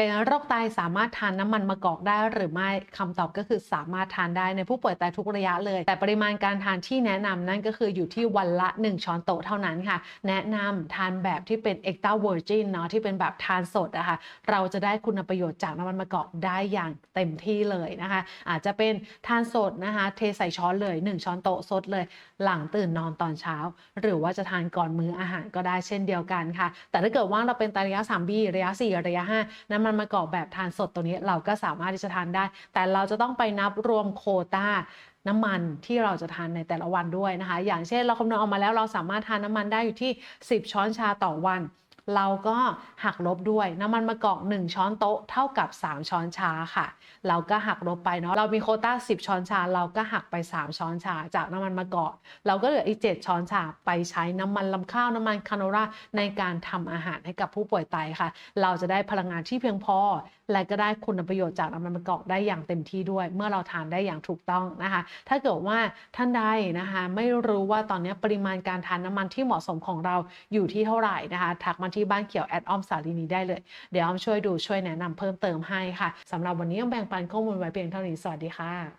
เป็นโรคไตสามารถทานน้ำมันมะกอกได้หรือไม่คำตอบก็คือสามารถทานได้ในผู้ป่วยไตทุกระยะเลย แต่ปริมาณการทานที่แนะนำนั่นก็คืออยู่ที่วันละ 1 ช้อนโต๊ะเท่านั้นค่ะ แนะนำทานแบบที่เป็น extra virgin เนาะที่เป็นแบบทานสดนะคะเราจะได้คุณประโยชน์จากน้ำมันมะกอกได้อย่างเต็มที่เลยนะคะ อาจจะเป็นทานสดนะคะ เทใส่ช้อนเลย 1 ช้อนโต๊ะสดเลย หลังตื่นนอนตอนเช้า หรือว่าจะทานก่อนมื้ออาหารก็ได้เช่นเดียวกันค่ะ แต่ถ้าเกิดว่าเราเป็นไตระยะ 3B ระยะ 4 ระยะ 5น้ำมันมากอกแบบทานสดตัวนี้เราก็สามารถที่จะทานได้ แต่เราจะต้องไปนับรวมโคต้าน้ำมันที่เราจะทานในแต่ละวันด้วยนะคะ อย่างเช่นเราคำนวณออกมาแล้วเราสามารถทานน้ำมันได้อยู่ที่ 10 ช้อนชาต่อวัน เราก็หักลบด้วยน้ำมันมะกอก 1 ช้อนโต๊ะเท่ากับ 3 ช้อนชาค่ะ เราก็หักลบไปเนาะเรามีโคต้า 10 ช้อนชา เราก็หักไป 3 ช้อนชา จากน้ำมันมะกอก เราก็เหลืออีก 7 ช้อนชาไปใช้น้ำมันลำข้าวน้ำมันคาโนราในการทำอาหารให้กับผู้ป่วยไตค่ะ เราจะได้พลังงานที่เพียงพอ และก็ได้คุณประโยชน์จากน้ำมันมะกอกได้อย่างเต็มที่ด้วย เมื่อเราทานได้อย่างถูกต้องนะคะ ถ้าเกิดว่าท่านใดนะคะ ไม่รู้ว่าตอนนี้ปริมาณการทานน้ำมันที่เหมาะสมของเราอยู่ที่เท่าไหร่นะคะทักมาที่บ้านเขียวแอดออมสาลีนีได้เลย เดี๋ยวออมช่วยดูช่วยแนะนำเพิ่มเติมให้ค่ะสำหรับวันนี้ออมแบ่งปันข้อมูลไว้เพียงเท่านี้ สวัสดีค่ะ